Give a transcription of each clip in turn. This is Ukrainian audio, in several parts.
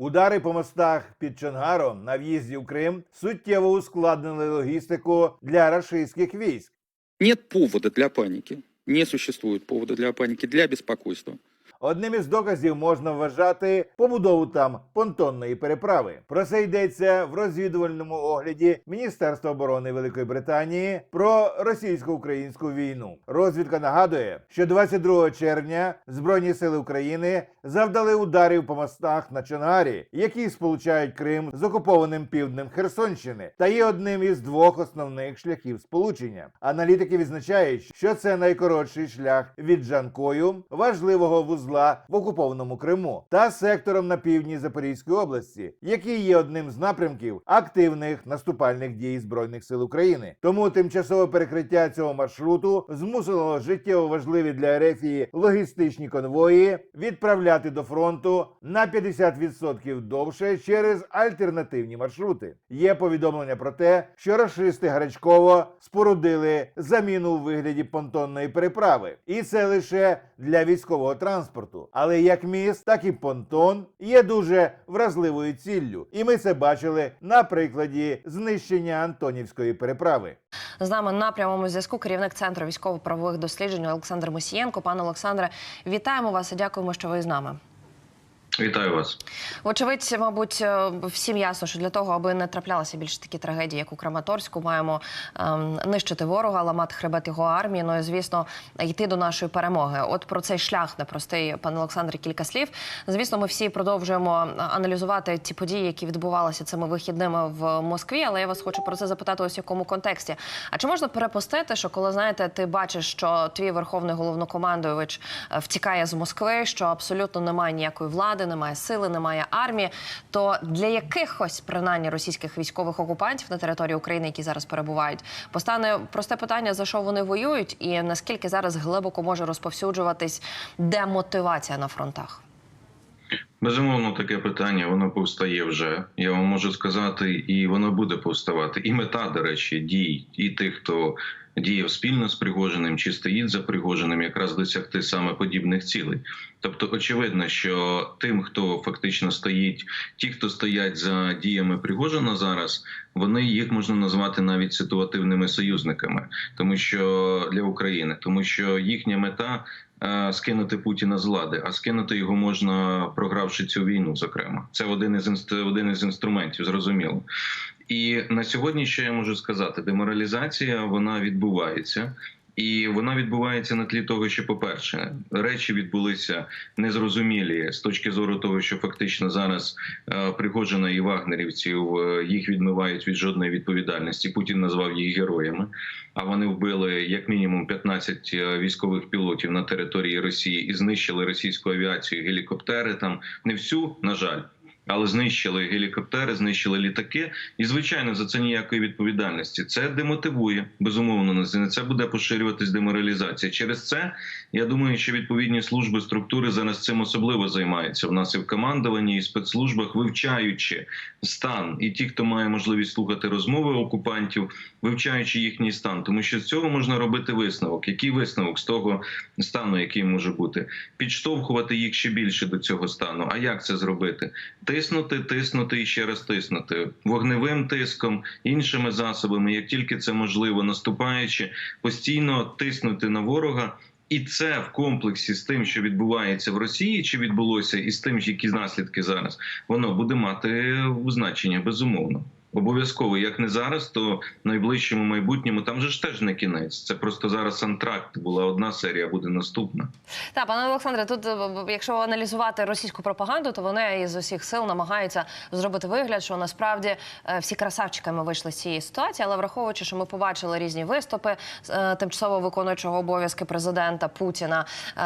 Удари по мостах під Чонгаром на в'їзді в Крим суттєво ускладнили логістику для рашистських військ. Нет повода для паники. Не существует повода для паники, для беспокойства. Одним із доказів можна вважати побудову там понтонної переправи. Про це йдеться в розвідувальному огляді Міністерства оборони Великої Британії про російсько-українську війну. Розвідка нагадує, що 22 червня Збройні сили України завдали ударів по мостах на Чонгарі, які сполучають Крим з окупованим півднем Херсонщини, та є одним із двох основних шляхів сполучення. Аналітики відзначають, що це найкоротший шлях від Джанкою, важливого вузла в окупованому Криму, та сектором на півдні Запорізької області, який є одним з напрямків активних наступальних дій збройних сил України. Тому тимчасове перекриття цього маршруту змусило життєво важливі для Ерефії логістичні конвої відправляти до фронту на 50% довше через альтернативні маршрути. Є повідомлення про те, що рашисти гарячково спорудили заміну у вигляді понтонної переправи, і це лише для військового транспорту. Але як міст, так і понтон є дуже вразливою ціллю, і ми це бачили на прикладі знищення Антонівської переправи. З нами на прямому зв'язку керівник центру військово-правових досліджень Олександр Мусієнко. Пане Олександре, вітаємо вас і дякуємо, що ви з нами. Вітаю вас. Вочевидь, мабуть, е, всім ясно, що для того, аби не траплялися більше такі трагедії, як у Краматорську, маємо ем, нищити ворога, ламати хребет його армії. Ну і звісно, йти до нашої перемоги. От про цей шлях непростий, пане Олександре, кілька слів. Звісно, ми всі продовжуємо аналізувати ті події, які відбувалися цими вихідними в Москві. Але я вас хочу про це запитати, ось в якому контексті. А чи можна перепустити, що коли знаєте, ти бачиш, що твій верховний головнокомандуючий е, втікає з Москви, що абсолютно немає ніякої влади, немає сили, немає армії. То для якихось принаймні російських військових окупантів на території України, які зараз перебувають, постане просте питання: за що вони воюють, і наскільки зараз глибоко може розповсюджуватись демотивація на фронтах? Безумовно, таке питання воно повстає вже. Я вам можу сказати, і воно буде повставати. І мета, до речі, дій і тих, хто діяв спільно з Пригожиним чи стоїть за Пригожиним, якраз досягти саме подібних цілей. Тобто, очевидно, що тим, хто фактично стоїть, ті, хто стоять за діями Пригожина зараз, вони їх можна назвати навіть ситуативними союзниками, тому що для України, тому що їхня мета. е, Скинути Путіна з влади, а скинути його можна, програвши цю війну. Зокрема, це один із один із інструментів, зрозуміло. І на сьогодні, що я можу сказати, деморалізація вона відбувається. І вона відбувається на тлі того, що, по-перше, речі відбулися незрозумілі з точки зору того, що фактично зараз е, Пригожина і вагнерівців е, їх відмивають від жодної відповідальності. Путін назвав їх героями. А вони вбили як мінімум 15 військових пілотів на території Росії і знищили російську авіацію, гелікоптери там не всю, на жаль. Але знищили гелікоптери, знищили літаки, і звичайно за це ніякої відповідальності. Це демотивує безумовно. на це буде поширюватись деморалізація. Через це я думаю, що відповідні служби структури зараз цим особливо займаються. У нас і в командуванні, і в спецслужбах, вивчаючи стан, і ті, хто має можливість слухати розмови окупантів, вивчаючи їхній стан, тому що з цього можна робити висновок. Який висновок з того стану, який може бути, підштовхувати їх ще більше до цього стану. А як це зробити? Тиснути, тиснути і ще раз тиснути вогневим тиском, іншими засобами, як тільки це можливо, наступаючи, постійно тиснути на ворога. І це в комплексі з тим, що відбувається в Росії, чи відбулося, і з тим, які наслідки зараз, воно буде мати значення безумовно. Обов'язково, як не зараз, то в найближчому майбутньому там же ж теж не кінець. Це просто зараз антракт. Була одна серія, буде наступна. Так, пане Олександре, тут е, якщо аналізувати російську пропаганду, то вони із усіх сил намагаються зробити вигляд, що насправді е, всі красавчиками вийшли з цієї ситуації, але враховуючи, що ми побачили різні виступи е, тимчасово виконуючого обов'язки президента Путіна,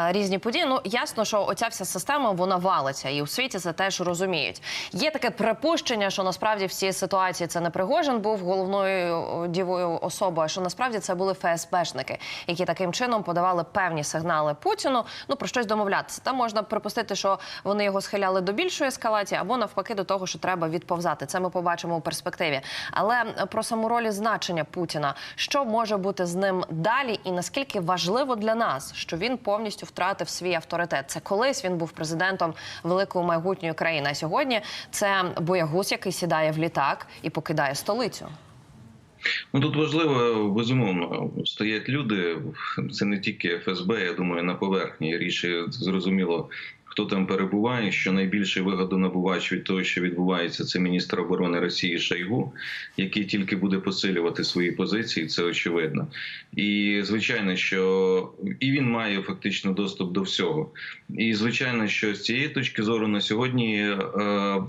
різні події. Ну ясно, що оця вся система вона валиться, і у світі це теж розуміють. Є таке припущення, що насправді всі ситуації ситуації це не Пригожин був головною дівою особою, що насправді це були ФСБшники, які таким чином подавали певні сигнали Путіну. Ну про щось домовлятися. Там можна припустити, що вони його схиляли до більшої ескалації або навпаки до того, що треба відповзати. Це ми побачимо у перспективі. Але е, про саму роль значення Путіна, що може бути з ним далі, і наскільки важливо для нас, що він повністю втратив свій авторитет. Це колись він був президентом великої майбутньої країни. А сьогодні це боягуз, який сідає в літак і покидає столицю. Ну тут важливо, безумовно, стоять люди. Це не тільки ФСБ, я думаю, на поверхні. Ріше зрозуміло, хто там перебуває. Що найбільший вигодонабувач від того, що відбувається, це міністр оборони Росії Шойгу, який тільки буде посилювати свої позиції. Це очевидно. І звичайно, що і він має фактично доступ до всього. І звичайно, що з цієї точки зору на сьогодні е,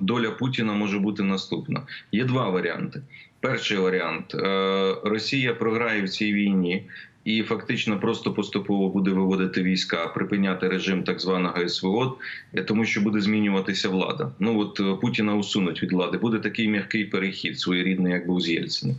доля Путіна може бути наступна. Є два варіанти. Перший варіант. Е, Росія програє в цій війні і фактично просто поступово буде виводити війська, припиняти режим так званого СВО, е, тому що буде змінюватися влада. Ну от е, Путіна усунуть від влади. Буде такий м'який перехід, своєрідний, як був з Єльциним.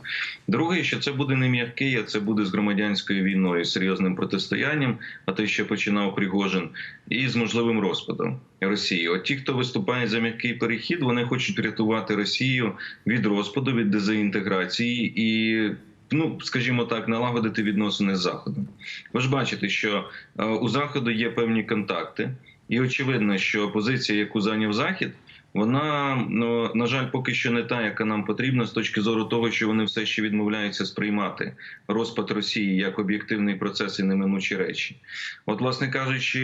Друге, що це буде не м'який, а це буде з громадянською війною, серйозним протистоянням, а те, що починав Пригожин, і з можливим розпадом Росії. От ті, хто виступає за м'який перехід, вони хочуть врятувати Росію від розпаду, від дезінтеграції і. Ну, скажімо так, налагодити відносини з заходом. Ви ж бачите, що е, у заходу є певні контакти, і очевидно, що позиція, яку зайняв захід, вона ну на жаль, поки що не та, яка нам потрібна з точки зору того, що вони все ще відмовляються сприймати розпад Росії як об'єктивний процес і неминучі речі. От, власне кажучи,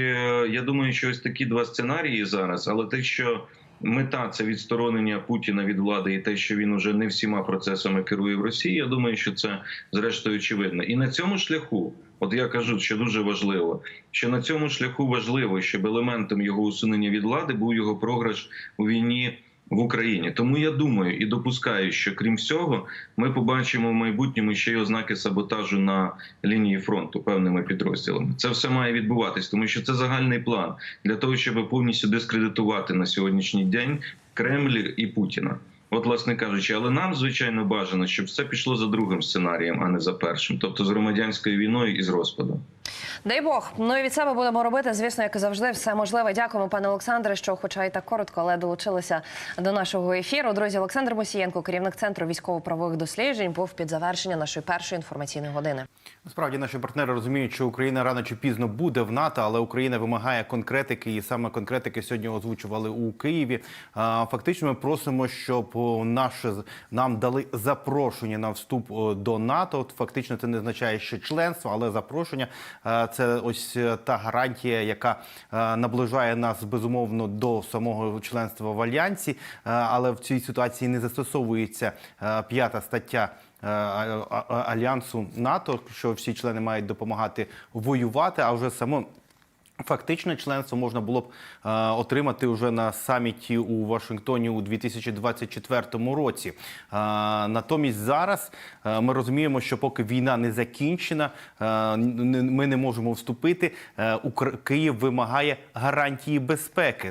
я думаю, що ось такі два сценарії зараз, але те, що мета це відсторонення Путіна від влади, і те, що він уже не всіма процесами керує в Росії. Я думаю, що це зрештою очевидно. І на цьому шляху, от я кажу, що дуже важливо, що на цьому шляху важливо, щоб елементом його усунення від влади був його програш у війні. В Україні тому я думаю і допускаю, що крім всього, ми побачимо в майбутньому ще й ознаки саботажу на лінії фронту певними підрозділами. Це все має відбуватись, тому що це загальний план для того, щоб повністю дискредитувати на сьогоднішній день Кремль і Путіна. От, власне кажучи, але нам звичайно бажано, щоб все пішло за другим сценарієм, а не за першим, тобто з громадянською війною і з розпадом. Дай Бог. Ну і від себе будемо робити, звісно, як і завжди, все можливе. Дякуємо, пане Олександре, що, хоча і так коротко, але долучилися до нашого ефіру. Друзі, Олександр Мусієнко, керівник центру військово-правових досліджень, був під завершення нашої першої інформаційної години. Насправді наші партнери розуміють, що Україна рано чи пізно буде в НАТО, але Україна вимагає конкретики, і саме конкретики сьогодні озвучували у Києві. Фактично, ми просимо, щоб наше нам дали запрошення на вступ до НАТО. Фактично, це не означає ще членство, але запрошення це ось е, та гарантія, яка е, наближає нас безумовно до самого членства в альянсі. Е, Але в цій ситуації не застосовується е, п'ята стаття. е, Альянсу НАТО, що всі члени мають допомагати воювати, а вже само. Фактичне членство можна було б е, отримати вже на саміті у Вашингтоні у 2024 році. Е, натомість зараз е, ми розуміємо, що поки війна не закінчена, е, ми не можемо вступити. Укр- Київ вимагає гарантії безпеки.